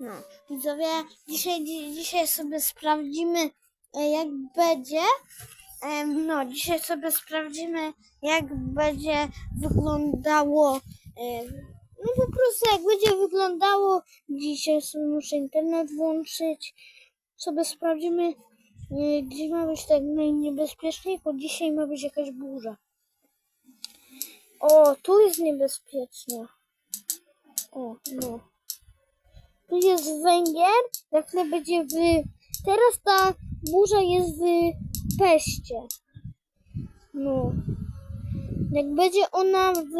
No, widzowie, dzisiaj, dzi- dzisiaj sobie sprawdzimy, e, jak będzie. No, dzisiaj sobie sprawdzimy, jak będzie wyglądało. e, No po prostu jak będzie wyglądało. Dzisiaj sobie muszę internet włączyć. Sobie sprawdzimy, e, gdzie ma być tak najniebezpieczniej, bo dzisiaj ma być jakaś burza. O, tu jest niebezpiecznie. O, no. Tu jest węgiel, za chwilę będzie w... Teraz ta burza jest w peście. No. Jak będzie ona w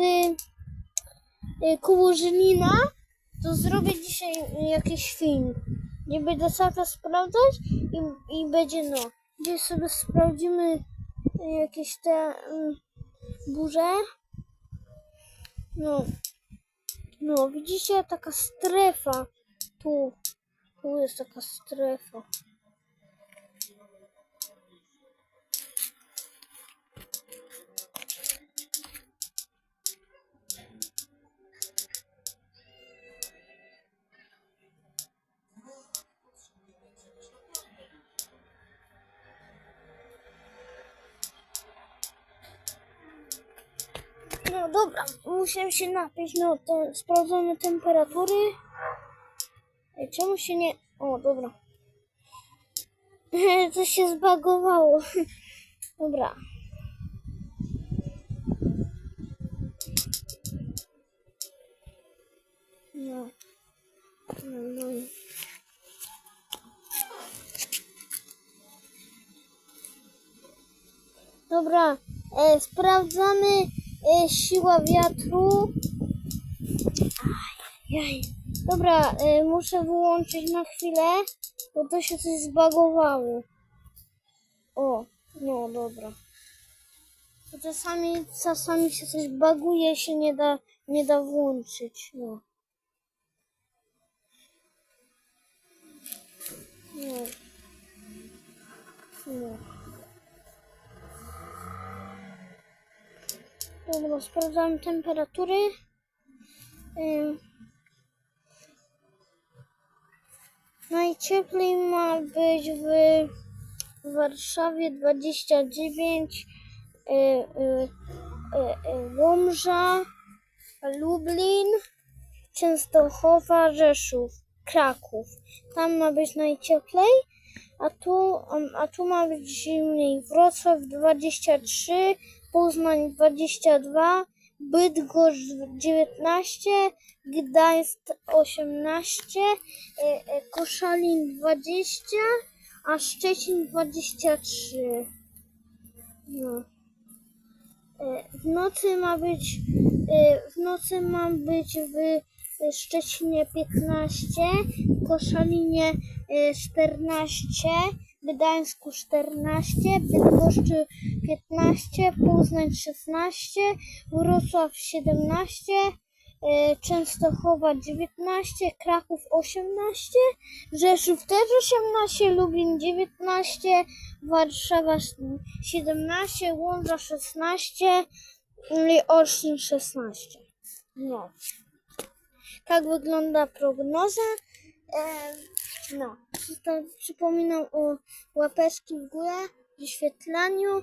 y, koło Żylina, to zrobię dzisiaj jakiś film. Nie będę cały czas sprawdzać i, i będzie no. Gdzie sobie sprawdzimy y, jakieś te y, burze. No. No, widzicie, taka strefa. Tu, tu jest taka strefa. No dobra, muszę się napić. No, te, sprawdzamy temperatury. Czemu się nie... O, dobra. Coś się zbagowało. Dobra. No. No, no. Dobra, e, sprawdzamy e, siła wiatru. Jaj. Dobra, e, muszę wyłączyć na chwilę, bo to się coś zbagowało. O, no dobra. Czasami, czasami się coś baguje, się nie da, nie da włączyć. No. No. No. Dobra, sprawdzam temperatury. Ym. Najcieplej ma być w Warszawie 29, y, y, y, y, Łomża, Lublin, Częstochowa, Rzeszów, Kraków. Tam ma być najcieplej, a tu, a tu ma być zimniej. Wrocław 23, Poznań 22, Bydgoszcz 19, Gdańsk 18, e, e, Koszalin 20, a Szczecin 23. No. E, W nocy ma być w nocy ma być w Szczecinie 15, Koszalinie e, 14, Gdańsku 14, Bydgoszczy 15, Poznań 16, Wrocław 17, e, Częstochowa 19, Kraków 18, Rzeszów też 18, Lublin 19, Warszawa 17, Łomża 16 i Olsztyn 16. No. Tak wygląda prognoza. No, Przysta- przypominam o łapeczki w górę, wyświetlaniu,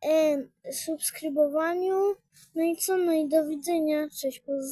em, subskrybowaniu. No i co? No i do widzenia. Cześć, pozdrowienia.